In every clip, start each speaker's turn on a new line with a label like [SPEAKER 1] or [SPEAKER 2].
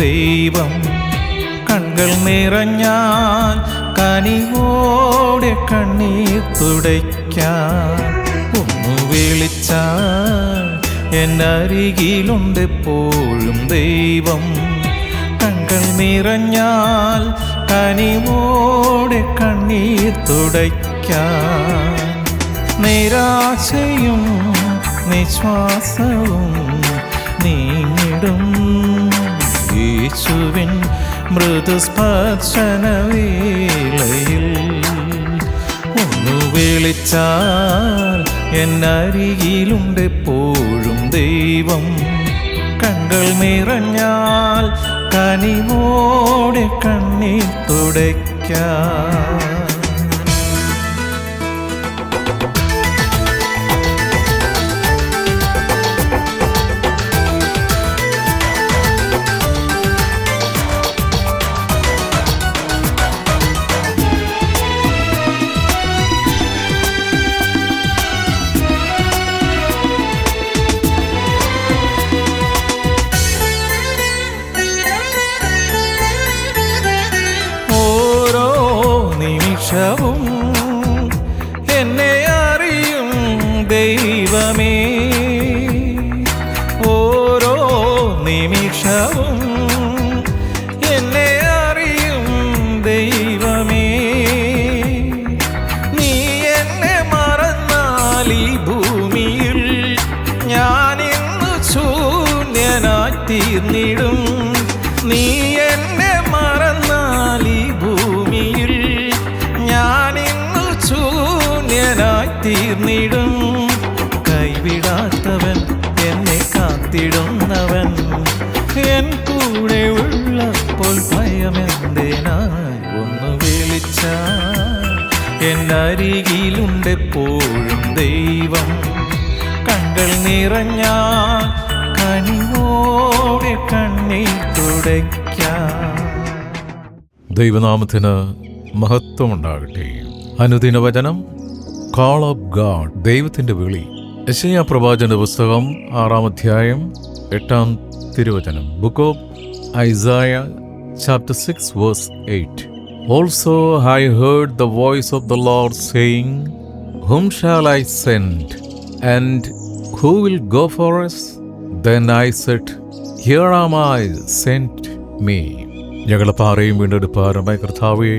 [SPEAKER 1] ദൈവം കൺകൾ നിറഞ്ഞാൽ കനിവോടെ കണ്ണീർ തുടയ്ക്കാൻ ഒന്നു വിളിച്ചാൽ എന്നരികിലുണ്ടെപ്പോഴും ദൈവം. കൺകൾ നിറഞ്ഞാൽ കനിവോടെ കണ്ണീർ തുടയ്ക്കാൻ നിരാശയും നിശ്വാസവും നീങ്ങിടും. യേശുവിൻ മൃദുസ്പർശനവേളയിൽ ഒന്നു വിളിച്ചാൽ എന്നരികിലുണ്ട് പോഴും ദൈവം. കണ്കൾ നിറഞ്ഞാൽ കനിവോടെ കണ്ണീർ തുടയ്ക്കാൻ കാത്തിടുന്നവൻ എൻ കൂടെ ഉള്ളപ്പോൾ ഭയമെന്തേനാ ഒന്ന് വിളിച്ചാൽ എന്നരികിലുണ്ടെപ്പോഴും ദൈവം കണ്ടൽ നിറഞ്ഞ കനിവോടെ കണ്ണീർ തുടയ്ക്ക.
[SPEAKER 2] ദൈവനാമത്തിന് മഹത്വമുണ്ടാകട്ടെ. അനുദിന വചനം കോൾ ഓഫ് ഗാഡ് ദൈവത്തിന്റെ വിളി. യശയ പ്രവാചന പുസ്തകം ആറാം അധ്യായം എട്ടാം തിരുവചനം. Book of Isaiah chapter six verse eight also I heard the voice of the Lord saying whom shall I send and who will go for us then I said here am I send me ഞങ്ങളെ പാറയും വീണ്ടെടുപ്പാറുമായ കർത്താവേ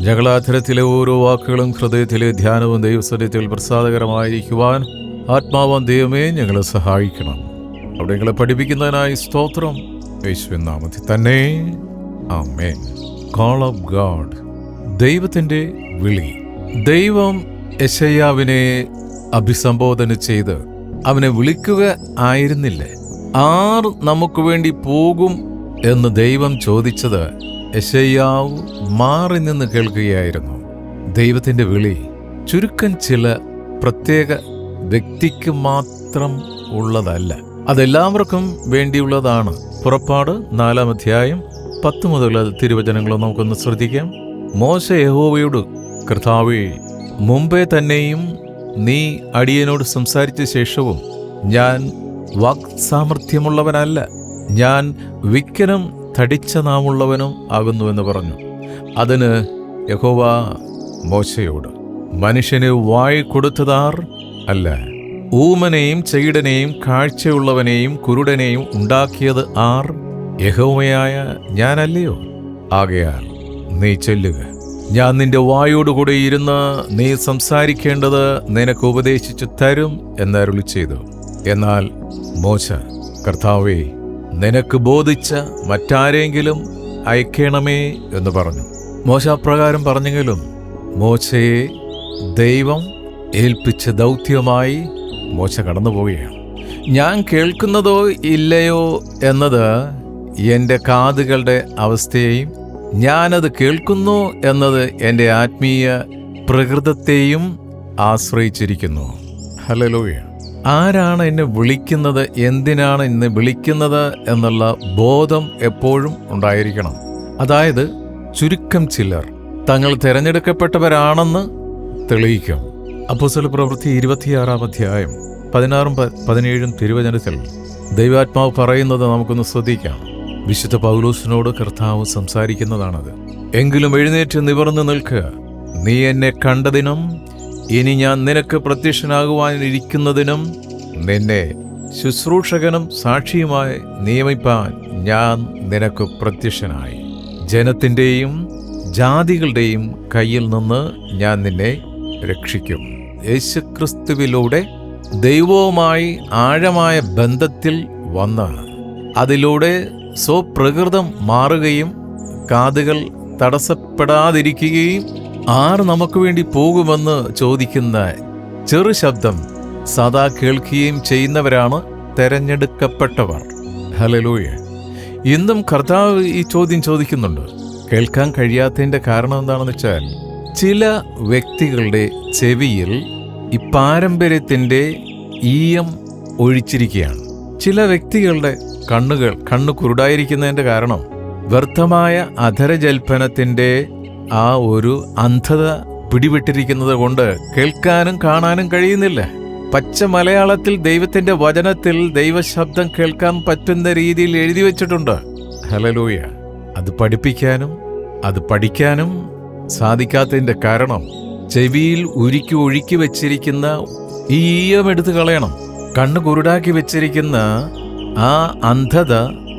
[SPEAKER 2] ഞങ്ങളാധരത്തിലെ ഓരോ വാക്കുകളും ഹൃദയത്തിലെ ധ്യാനവും ദൈവസ്വരത്തിൽ പ്രസാദകരമായിരിക്കുവാൻ ആത്മാവാൻ ദൈവമേ ഞങ്ങളെ സഹായിക്കണം. അവിടെ ഞങ്ങളെ പഠിപ്പിക്കുന്നതിനായി സ്തോത്രം. യേശുവിൻ നാമത്തിൽ തന്നെ. ആമേൻ. കോൾ ഓഫ് ഗാഡ് ദൈവത്തിന്റെ വിളി. ദൈവം യശയ്യാവിനെ അഭിസംബോധന ചെയ്ത് അവനെ വിളിക്കുക ആയിരുന്നില്ലേ. ആർ നമുക്ക് വേണ്ടി പോകും എന്ന് ദൈവം ചോദിച്ചത് യശയ്യാവ് മാറി നിന്ന് കേൾക്കുകയായിരുന്നു. ദൈവത്തിന്റെ വിളി ചുരുക്കം ചില പ്രത്യേക വ്യക്തിക്ക് മാത്രം ഉള്ളതല്ല. അതെല്ലാവർക്കും വേണ്ടിയുള്ളതാണ്. പുറപ്പാട് നാലാം അധ്യായം പത്ത് മുതൽ തിരുവചനങ്ങൾ നമുക്കൊന്ന് ശ്രദ്ധിക്കാം. മോശ യഹോവയോട് കർത്താവേ മുമ്പേ തന്നെയും നീ അടിയനോട് സംസാരിച്ച ശേഷവും ഞാൻ വാക്സാമർഥ്യമുള്ളവനല്ല ഞാൻ വിക്കനും തടിച്ച നാമുള്ളവനും ആകുന്നുവെന്ന് പറഞ്ഞു. അതിന് യഹോവ മോശയോട് മനുഷ്യന് വായി കൊടുത്തതാർ അല്ല ഊമനെയും ചെയ്ടനെയും കാഴ്ചയുള്ളവനെയും കുരുടനെയും ഉണ്ടാക്കിയത് ആർ? യഹോമയായ ഞാനല്ലയോ? ആകയാൽ നീ ചെല്ലുക. ഞാൻ നിന്റെ വായോടുകൂടെ ഇരുന്ന് നീ സംസാരിക്കേണ്ടത് നിനക്ക് ഉപദേശിച്ചു തരും എന്നരുളി ചെയ്തു. എന്നാൽ മോശ കർത്താവേ നിനക്ക് ബോധിച്ച മറ്റാരെങ്കിലും അയക്കണമേ എന്ന് പറഞ്ഞു. മോശ അപ്രകാരം പറഞ്ഞെങ്കിലും മോശയെ ദൈവം ഏൽപ്പിച്ച ദൗത്യമായി മോശ കടന്നുപോവുകയാണ് ഞാൻ കേൾക്കുന്നതോ ഇല്ലയോ എന്നത് എന്റെ കാതുകളുടെ അവസ്ഥയെയും ഞാനത് കേൾക്കുന്നു എന്നത് എന്റെ ആത്മീയ പ്രകൃതത്തെയും ആശ്രയിച്ചിരിക്കുന്നു. ഹലലോയ ആരാണ് എന്നെ വിളിക്കുന്നത്? എന്തിനാണ് എന്നെ വിളിക്കുന്നത്? എന്നുള്ള ബോധം എപ്പോഴും ഉണ്ടായിരിക്കണം. അതായത് ചുരുക്കം ചിലർ തങ്ങൾ തിരഞ്ഞെടുക്കപ്പെട്ടവരാണെന്ന് തെളിയിക്കും. അപ്പോസ്തല പ്രവൃത്തി ഇരുപത്തിയാറാം അധ്യായം പതിനാറും പതിനേഴും തിരുവചനത്തിൽ ദൈവാത്മാവ് പറയുന്നത് നമുക്കൊന്ന് ശ്രദ്ധിക്കാം. വിശുദ്ധ പൗലൂസിനോട് കർത്താവ് സംസാരിക്കുന്നതാണത്. എങ്കിലും എഴുന്നേറ്റ് നിവർന്നു നിൽക്കുക. നീ എന്നെ കണ്ടതിനും ഇനി ഞാൻ നിനക്ക് പ്രത്യക്ഷനാകുവാനിരിക്കുന്നതിനും നിന്നെ ശുശ്രൂഷകനും സാക്ഷിയുമായി നിയമിപ്പാൻ ഞാൻ നിനക്ക് പ്രത്യക്ഷനായി. ജനത്തിന്റെയും ജാതികളുടെയും കയ്യിൽ നിന്ന് ഞാൻ നിന്നെ രക്ഷിക്കും. യേശുക്രിസ്തുവിലൂടെ ദൈവവുമായി ആഴമായ ബന്ധത്തിൽ വന്ന് അതിലൂടെ സ്വപ്രകൃതം മാറുകയും കാതുകൾ തടസ്സപ്പെടാതിരിക്കുകയും ആർ നമുക്ക് വേണ്ടി പോകുമെന്ന് ചോദിക്കുന്ന ചെറു ശബ്ദം സദാ കേൾക്കുകയും ചെയ്യുന്നവരാണ് തെരഞ്ഞെടുക്കപ്പെട്ടവർ. ഹലലൂയ ഇന്നും കർത്താവ് ഈ ചോദ്യം ചോദിക്കുന്നുണ്ട്. കേൾക്കാൻ കഴിയാത്തതിന്റെ കാരണം എന്താണെന്ന് വെച്ചാൽ ചില വ്യക്തികളുടെ ചെവിയിൽ ഈ പാരമ്പര്യത്തിന്റെ ഈയം ഒഴിച്ചിരിക്കുകയാണ്. ചില വ്യക്തികളുടെ കണ്ണുകൾ കണ്ണു കുരുടായിരിക്കുന്നതിന്റെ കാരണം വ്യർത്ഥമായ അധരജൽപ്പനത്തിന്റെ ആ ഒരു അന്ധത പിടിവിട്ടിരിക്കുന്നത് കൊണ്ട് കേൾക്കാനും കാണാനും കഴിയുന്നില്ല. പച്ച മലയാളത്തിൽ ദൈവത്തിന്റെ വചനത്തിൽ ദൈവശബ്ദം കേൾക്കാൻ പറ്റുന്ന രീതിയിൽ എഴുതി വച്ചിട്ടുണ്ട്. ഹലലൂയ അത് പഠിപ്പിക്കാനും അത് പഠിക്കാനും സാധിക്കാത്തതിന്റെ കാരണം ചെവിയിൽ ഉരുക്കി ഒഴുക്കി വെച്ചിരിക്കുന്ന ഈയം എടുത്തു കളയണം. കണ്ണ് കുരുടാക്കി വെച്ചിരിക്കുന്ന ആ അന്ധത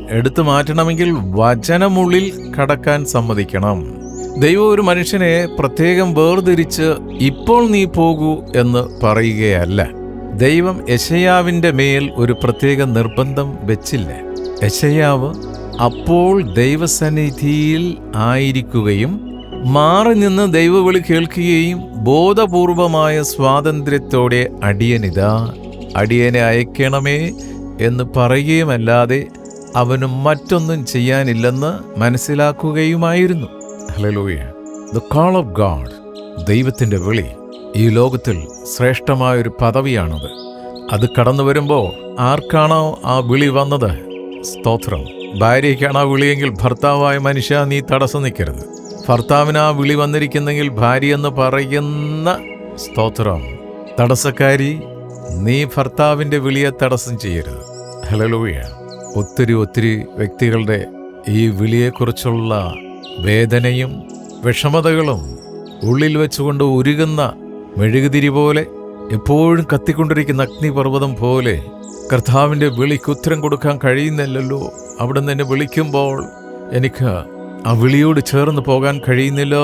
[SPEAKER 2] എടുത്തു മാറ്റണമെങ്കിൽ വചനമുള്ളിൽ കടക്കാൻ സമ്മതിക്കണം. ദൈവം ഒരു മനുഷ്യനെ പ്രത്യേകം വേർതിരിച്ച് ഇപ്പോൾ നീ പോകൂ എന്ന് പറയുകയല്ല. ദൈവം യശയാവിന്റെ മേൽ ഒരു പ്രത്യേക നിർബന്ധം വെച്ചില്ല. യശയാവ് അപ്പോൾ ദൈവസന്നിധിയിൽ ആയിരിക്കുകയും മാറി നിന്ന് ദൈവവിളി കേൾക്കുകയും ബോധപൂർവമായ സ്വാതന്ത്ര്യത്തോടെ അടിയനിതാ അടിയനെ അയക്കണമേ എന്ന് പറയുകയുമല്ലാതെ അവന് മറ്റൊന്നും ചെയ്യാനില്ലെന്ന് മനസ്സിലാക്കുകയുമായിരുന്നു. ദ കോൾ ഓഫ് ഗാഡ് ദൈവത്തിന്റെ വിളി ഈ ലോകത്തിൽ ശ്രേഷ്ഠമായൊരു പദവിയാണത്. അത് കടന്നു വരുമ്പോൾ ആർക്കാണോ ആ വിളി വന്നത്? സ്തോത്രം. ഭാര്യയ്ക്കാണ് ആ വിളിയെങ്കിൽ ഭർത്താവായ മനുഷ്യ നീ തടസ്സം നിൽക്കരുത്. ഭർത്താവിന് വിളി വന്നിരിക്കുന്നെങ്കിൽ ഭാര്യ എന്ന് പറയുന്ന സ്തോത്രം. തടസ്സക്കാരി നീ ഭർത്താവിന്റെ വിളിയെ തടസ്സം ചെയ്യരുത്. ഹലലൂയ ഒത്തിരി ഒത്തിരി വ്യക്തികളുടെ ഈ വിളിയെക്കുറിച്ചുള്ള വേദനയും വിഷമതകളും ഉള്ളിൽ വെച്ചുകൊണ്ട് ഉരുകുന്ന മെഴുകുതിരി പോലെ എപ്പോഴും കത്തിക്കൊണ്ടിരിക്കുന്ന അഗ്നിപർവതം പോലെ കർത്താവിന്റെ വിളിക്ക് ഉത്തരം കൊടുക്കാൻ കഴിയുന്നില്ലല്ലോ. അവിടെ നിന്ന് എന്നെ വിളിക്കുമ്പോൾ എനിക്ക് ആ വിളിയോട് ചേർന്ന് പോകാൻ കഴിയുന്നില്ല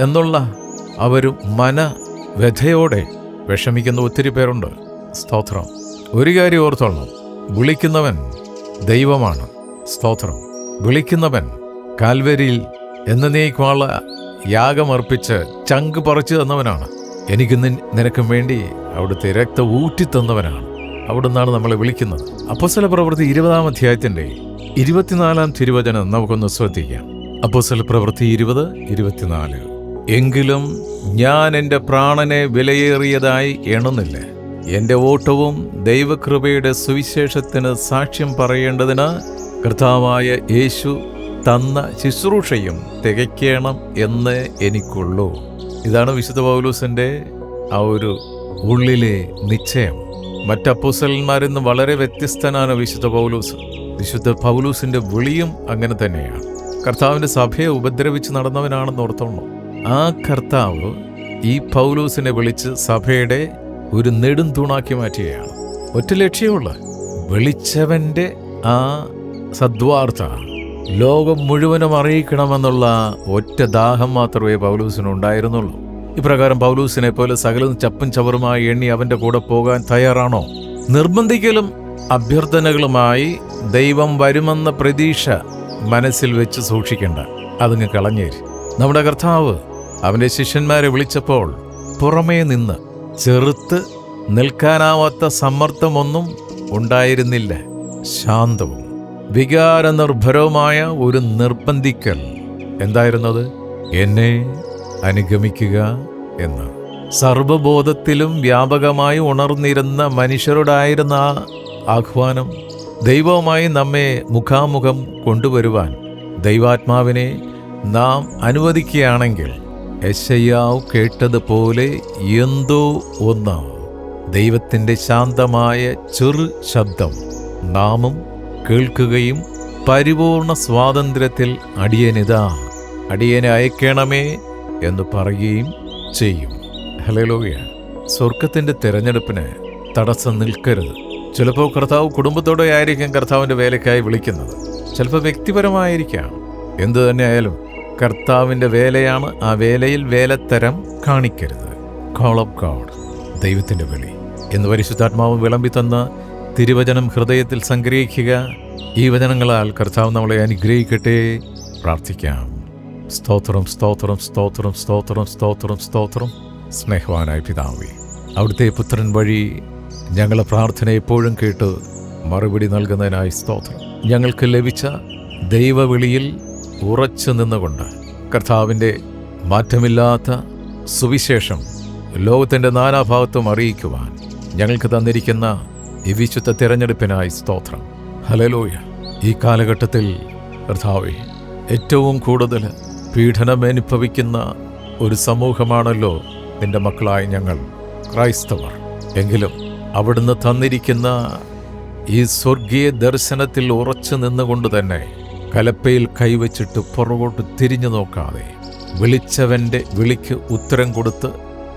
[SPEAKER 2] എന്നുള്ള അവർ മന വ്യഥയോടെ വിഷമിക്കുന്ന ഒത്തിരി പേരുണ്ട്. സ്തോത്രം. ഒരു കാര്യം ഓർത്തോളണം വിളിക്കുന്നവൻ ദൈവമാണ്. സ്തോത്രം. വിളിക്കുന്നവൻ കാൽവരിയിൽ എന്നേക്കുമുള്ള യാഗമർപ്പിച്ച് ചങ്ക് പറിച്ചു തന്നവനാണ്. എനിക്ക് നിനക്കും വേണ്ടി അവിടുത്തെ രക്തം ഊറ്റി തന്നവനാണ്. നിന്നാണ് നമ്മളെ വിളിക്കുന്നത്. അപ്പോസ്തല പ്രവൃത്തി ഇരുപതാം അധ്യായത്തിന്റെ ഇരുപത്തിനാലാം തിരുവചനം നമുക്കൊന്ന് ശ്രദ്ധിക്കാം. അപ്പോസ്തല പ്രവൃത്തി ഇരുപത് ഇരുപത്തിനാല്. എങ്കിലും ഞാൻ എന്റെ പ്രാണനെ വിലയേറിയതായി എണ്ണുന്നില്ല. എന്റെ ഓട്ടവും ദൈവകൃപയുടെ സുവിശേഷത്തിന് സാക്ഷ്യം പറയേണ്ടതിന് കർത്താവായ യേശു തന്ന ശുശ്രൂഷയും തികയ്ക്കണം എന്ന് എനിക്കുള്ളൂ. ഇതാണ് വിശുദ്ധ പൗലൂസിന്റെ ആ ഒരു ഉള്ളിലെ നിശ്ചയം. മറ്റപ്പോസലന്മാരിൽ നിന്ന് വളരെ വ്യത്യസ്തനാണ് വിശുദ്ധ പൗലൂസ്. വിശുദ്ധ പൗലൂസിന്റെ വിളിയും അങ്ങനെ തന്നെയാണ്. കർത്താവിന്റെ സഭയെ ഉപദ്രവിച്ച് നടന്നവനാണെന്ന് ഓർത്തോണം ആ കർത്താവ് ഈ പൗലൂസിനെ വിളിച്ച് സഭയുടെ ഒരു നെടും തൂണാക്കി മാറ്റുകയാണ്. ഒറ്റ ലക്ഷ്യമുള്ള വിളിച്ചവന്റെ ആ സദ്വാർത്ത ലോകം മുഴുവനും അറിയിക്കണമെന്നുള്ള ഒറ്റ ദാഹം മാത്രമേ പൗലൂസിനുണ്ടായിരുന്നുള്ളൂ ഇപ്രകാരം പൗലൂസിനെ പോലെ സകലം ചപ്പും ചവറുമായി എണ്ണി അവന്റെ കൂടെ പോകാൻ തയ്യാറാണോ? നിർബന്ധിക്കലും അഭ്യർത്ഥനകളുമായി ദൈവം വരുമെന്ന പ്രതീക്ഷ മനസ്സിൽ വെച്ച് സൂക്ഷിക്കേണ്ട. അതങ്ങ് കളഞ്ഞേര്. നമ്മുടെ കർത്താവ് അവന്റെ ശിഷ്യന്മാരെ വിളിച്ചപ്പോൾ പുറമേ നിന്ന് ചെറുത്ത് നിൽക്കാനാവാത്ത സമ്മർദ്ദമൊന്നും ഉണ്ടായിരുന്നില്ല. ശാന്തവും വികാരനിർഭരവുമായ ഒരു നിർബന്ധിക്കൽ എന്തായിരുന്നത്? എന്നെ അനുഗമിക്കുക എന്ന്. സർവബോധത്തിലും വ്യാപകമായി ഉണർന്നിരുന്ന മനുഷ്യരോടായിരുന്ന ആഹ്വാനം. ദൈവവുമായി നമ്മെ മുഖാമുഖം കൊണ്ടുവരുവാൻ ദൈവാത്മാവിനെ നാം അനുവദിക്കുകയാണെങ്കിൽ യശയ്യാവ് കേട്ടതുപോലെ എന്തോ ഒന്ന് ദൈവത്തിന്റെ ശാന്തമായ ചെറു ശബ്ദം നാമും കേൾക്കുകയും പരിപൂർണ സ്വാതന്ത്ര്യത്തിൽ അടിയനിതാ അടിയനെ അയക്കണമേ എന്ന് പറയുകയും ചെയ്യും. ഹലോയ സ്വർഗത്തിന്റെ തിരഞ്ഞെടുപ്പിന് തടസ്സം നിൽക്കരുത്. ചിലപ്പോൾ കർത്താവ് കുടുംബത്തോടെ ആയിരിക്കും കർത്താവിന്റെ വേലയ്ക്കായി വിളിക്കുന്നത്. ചിലപ്പോൾ വ്യക്തിപരമായിരിക്കാം. എന്തു തന്നെ ആയാലും കർത്താവിന്റെ വേലയാണ് ആ വേലയിൽ വേലത്തരം കാണിക്കരുത്. കോൾ ഓഫ് ഗോഡ് ദൈവത്തിന്റെ വിളി. എന്ന് പരിശുദ്ധാത്മാവ് വിളമ്പി തന്ന തിരുവചനം ഹൃദയത്തിൽ സംഗ്രഹിക്കുക. ഈ വചനങ്ങളാൽ കർത്താവ് നമ്മളെ അനുഗ്രഹിക്കട്ടെ. പ്രാർത്ഥിക്കാം. സ്തോത്രം സ്തോത്രം സ്തോത്രം സ്തോത്രം സ്തോത്രം സ്തോത്രം. സ്നേഹവാനായ പിതാവേ അവിടുത്തെ പുത്രൻ വഴി ഞങ്ങളെ പ്രാർത്ഥന എപ്പോഴും കേട്ട് മറുപടി നൽകുന്നതിനായി സ്തോത്രം. ഞങ്ങൾക്ക് ലഭിച്ച ദൈവവിളിയിൽ ഉറച്ചു നിന്നുകൊണ്ട് കർത്താവിന്റെ മാറ്റമില്ലാത്ത സുവിശേഷം ലോകത്തിന്റെ നാനാഭാഗത്തും അറിയിക്കുവാൻ ഞങ്ങൾക്ക് തന്നിരിക്കുന്ന ഈ വിശുദ്ധ തിരഞ്ഞെടുപ്പിനായി സ്തോത്രം. ഹലലോയ ഈ കാലഘട്ടത്തിൽ കർത്താവെ ഏറ്റവും കൂടുതൽ പീഡനമനുഭവിക്കുന്ന ഒരു സമൂഹമാണല്ലോ നിന്റെ മക്കളായ ഞങ്ങൾ ക്രൈസ്തവർ. എങ്കിലും അവിടുന്ന് തന്നിരിക്കുന്ന ഈ സ്വർഗീയ ദർശനത്തിൽ ഉറച്ചു നിന്നുകൊണ്ട് തന്നെ കലപ്പയിൽ കൈവച്ചിട്ട് പുറകോട്ട് തിരിഞ്ഞു നോക്കാതെ വിളിച്ചവന്റെ വിളിക്ക് ഉത്തരം കൊടുത്ത്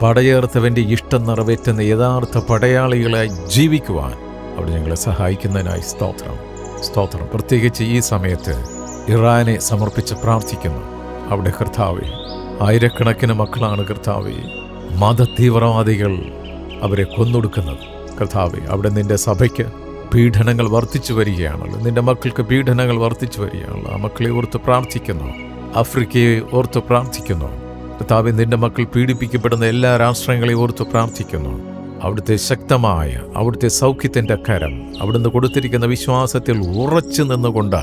[SPEAKER 2] പടയേർത്തവന്റെ ഇഷ്ടം നിറവേറ്റുന്ന യഥാർത്ഥ പടയാളികളെ ജീവിക്കുവാൻ അവിടെ ഞങ്ങളെ സഹായിക്കുന്നതിനായി സ്തോത്രം. സ്തോത്രം. പ്രത്യേകിച്ച് ഈ സമയത്ത് ഇറാനെ സമർപ്പിച്ച് പ്രാർത്ഥിക്കുന്നു. അവിടെ കർത്താവെ ആയിരക്കണക്കിന് മക്കളാണ് കർത്താവെ മതതീവ്രവാദികൾ അവരെ കൊന്നൊടുക്കുന്നത്. കർത്താവെ അവിടെ നിന്റെ സഭയ്ക്ക് പീഡനങ്ങൾ വർദ്ധിച്ചു വരികയാണല്ലോ. നിന്റെ മക്കൾക്ക് പീഡനങ്ങൾ വർദ്ധിച്ചു വരികയാണല്ലോ. ആ മക്കളെ ഓർത്ത് പ്രാർത്ഥിക്കുന്നു. ആഫ്രിക്കയെ ഓർത്ത് പ്രാർത്ഥിക്കുന്നു. കർത്താവെ നിന്റെ മക്കൾ പീഡിപ്പിക്കപ്പെടുന്ന എല്ലാ രാഷ്ട്രങ്ങളെയും ഓർത്ത് പ്രാർത്ഥിക്കുന്നു. അവിടുത്തെ ശക്തമായ അവിടുത്തെ സൗഖ്യത്തിന്റെ കരം അവിടുന്ന് കൊടുത്തിരിക്കുന്ന വിശ്വാസത്തിൽ ഉറച്ചു നിന്നുകൊണ്ട്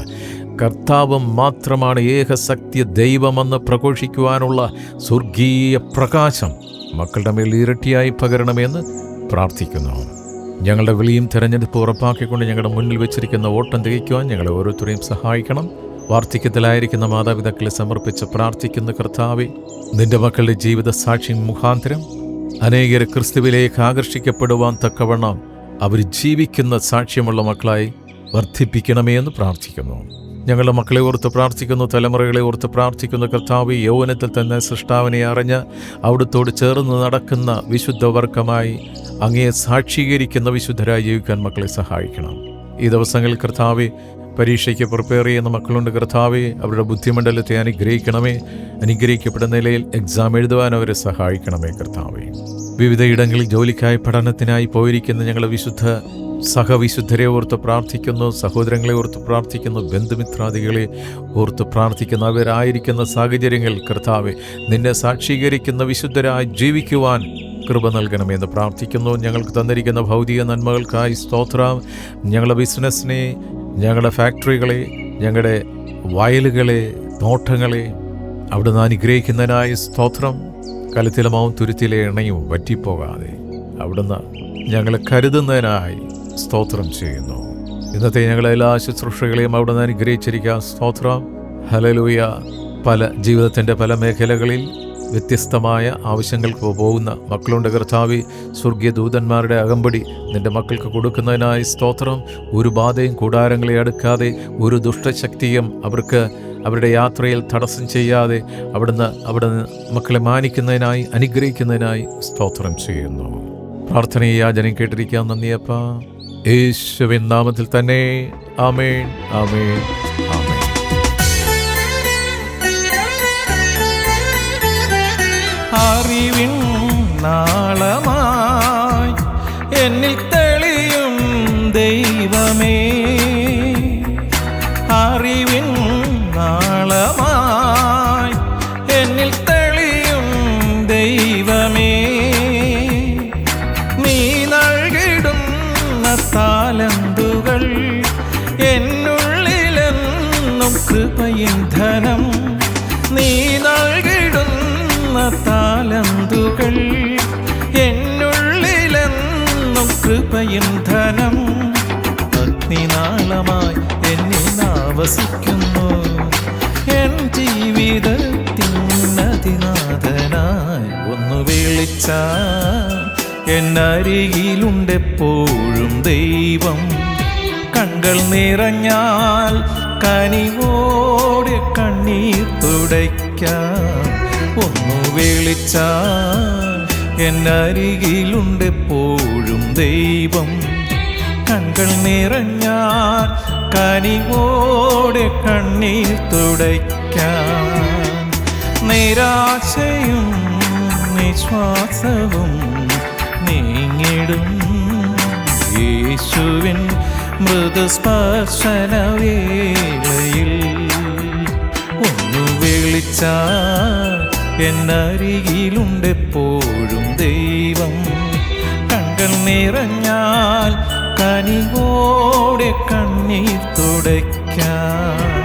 [SPEAKER 2] കർത്താവ് മാത്രമാണ് ഏകസത്യ ദൈവമെന്ന് പ്രഘോഷിക്കുവാനുള്ള സ്വർഗീയ പ്രകാശം മക്കളുടെ മേൽ ഇരട്ടിയായി പകരണമെന്ന് പ്രാർത്ഥിക്കുന്നു. ഞങ്ങളുടെ വിളിയും തെരഞ്ഞെടുപ്പ് ഉറപ്പാക്കിക്കൊണ്ട് ഞങ്ങളുടെ മുന്നിൽ വെച്ചിരിക്കുന്ന ഓട്ടം തികയ്ക്കുവാൻ ഞങ്ങളെ ഓരോരുത്തരെയും സഹായിക്കണം. വാർദ്ധക്യത്തിലായിരിക്കുന്ന മാതാപിതാക്കളെ സമർപ്പിച്ച് പ്രാർത്ഥിക്കുന്ന കർത്താവെ നിന്റെ മക്കളുടെ ജീവിത സാക്ഷി മുഖാന്തരം അനേകർ ക്രിസ്തുവിലേക്ക് ആകർഷിക്കപ്പെടുവാൻ തക്കവണ്ണം അവർ ജീവിക്കുന്ന സാക്ഷ്യമുള്ള മക്കളായി വർദ്ധിപ്പിക്കണമേ എന്ന് പ്രാർത്ഥിക്കുന്നു. ഞങ്ങളുടെ മക്കളെ ഓർത്ത് പ്രാർത്ഥിക്കുന്നു തലമുറകളെ ഓർത്ത് പ്രാർത്ഥിക്കുന്നു. കർത്താവ് യൗവനത്തിൽ തന്നെ സൃഷ്ടാവിനെ അറിഞ്ഞ് അവിടുത്തോട് ചേർന്ന് നടക്കുന്ന വിശുദ്ധ വർഗമായി അങ്ങയെ സാക്ഷീകരിക്കുന്ന വിശുദ്ധരായി ജീവിക്കാൻ മക്കളെ സഹായിക്കണം. ഈ ദിവസങ്ങളിൽ കർത്താവെ പരീക്ഷയ്ക്ക് പ്രിപ്പയർ ചെയ്യുന്ന മക്കളുണ്ട്. കർത്താവെ അവരുടെ ബുദ്ധിമണ്ഡലത്തെ അനുഗ്രഹിക്കണമേ. അനുഗ്രഹിക്കപ്പെടുന്ന നിലയിൽ എക്സാം എഴുതുവാൻ അവരെ സഹായിക്കണമേ കർത്താവെ. വിവിധ ഇടങ്ങളിൽ ജോലിക്കായി പഠനത്തിനായി പോയിരിക്കുന്ന ഞങ്ങളുടെ വിശുദ്ധ സഹവിശുദ്ധരെ ഓർത്ത് പ്രാർത്ഥിക്കുന്നു സഹോദരങ്ങളെ ഓർത്ത് പ്രാർത്ഥിക്കുന്നു ബന്ധുമിത്രാദികളെ ഓർത്ത് പ്രാർത്ഥിക്കുന്നു. അവരായിരിക്കുന്ന സാഹചര്യങ്ങൾ കർത്താവെ നിന്നെ സാക്ഷീകരിക്കുന്ന വിശുദ്ധരായി ജീവിക്കുവാൻ കൃപ നൽകണമെന്ന് പ്രാർത്ഥിക്കുന്നു. ഞങ്ങൾക്ക് തന്നിരിക്കുന്ന ഭൗതിക നന്മകൾക്കായി സ്തോത്രം. ഞങ്ങളുടെ ബിസിനസ്സിനെ ഞങ്ങളുടെ ഫാക്ടറികളെ ഞങ്ങളുടെ വയലുകളെ തോട്ടങ്ങളെ അവിടുന്ന് അനുഗ്രഹിക്കുന്നതിനായി സ്തോത്രം. കലത്തിലമാവും തുരുത്തിലെ എണ്ണയും വറ്റിപ്പോകാതെ അവിടുന്ന് ഞങ്ങളെ കരുതുന്നതിനായി സ്തോത്രം ചെയ്യുന്നു. ഇന്നത്തെ ഞങ്ങളെ എല്ലാ ശുശ്രൂഷകളെയും അവിടെ നിന്ന് അനുഗ്രഹിച്ചിരിക്കുക സ്തോത്രം. ഹലലൂയ പല ജീവിതത്തിന്റെ പല മേഖലകളിൽ വ്യത്യസ്തമായ ആവശ്യങ്ങൾക്ക് പോകുന്ന മക്കളുണ്ട് കർത്താവി. സ്വർഗീയ ദൂതന്മാരുടെ അകമ്പടി നിന്റെ മക്കൾക്ക് കൊടുക്കുന്നതിനായി സ്തോത്രം. ഒരു ബാധയും കൂടാരങ്ങളെ അടുക്കാതെ ഒരു ദുഷ്ടശക്തിയും അവർക്ക് അവരുടെ യാത്രയിൽ തടസ്സം ചെയ്യാതെ അവിടുന്ന് അവിടുന്ന് മക്കളെ മാനിക്കുന്നതിനായി അനുഗ്രഹിക്കുന്നതിനായി സ്തോത്രം ചെയ്യുന്നു. പ്രാർത്ഥനയെ യാചനം കേട്ടിരിക്കാൻ നന്ദിയപ്പ. യേശുവിൻ നാമത്തിൽ തന്നെ. ആമേൻ ആമേൻ ആമേൻ.
[SPEAKER 1] അറിവിൻ നാളമായി എന്നിൽ തെളിയും ദൈവമേ. കൃപയിൻ ധനം അഗ്നിനാളമായി എന്നെ ആവസിക്കുന്നു എൻ ജീവിതത്തിനതിനാഥനായി ഒന്ന് വിളിച്ച എന്നരികിലുണ്ടെപ്പോഴും ദൈവം. കണ്ണുകൾ നിറഞ്ഞാൽ കനിവോട് കണ്ണീർ തുടയ്ക്കാം. ഒന്നു വിളിച്ചാൽ എന്നരികിലുണ്ടെപ്പോഴും ദൈവം കൺകൾ നിറഞ്ഞാൽ കനിവോടെ കണ്ണീർ തുടയ്ക്കാൻ. നിരാശയും നിശ്വാസവും നീങ്ങിടും. യേശുവിൻ മൃദുസ്പർശന വേളയിൽ ഒന്നു വിളിച്ചാൽ എന്നരികിലുണ്ടെപ്പോഴും ദൈവം. നിറഞ്ഞാൽ കനിവോടെ കണ്ണീർ തുടയ്ക്കാം.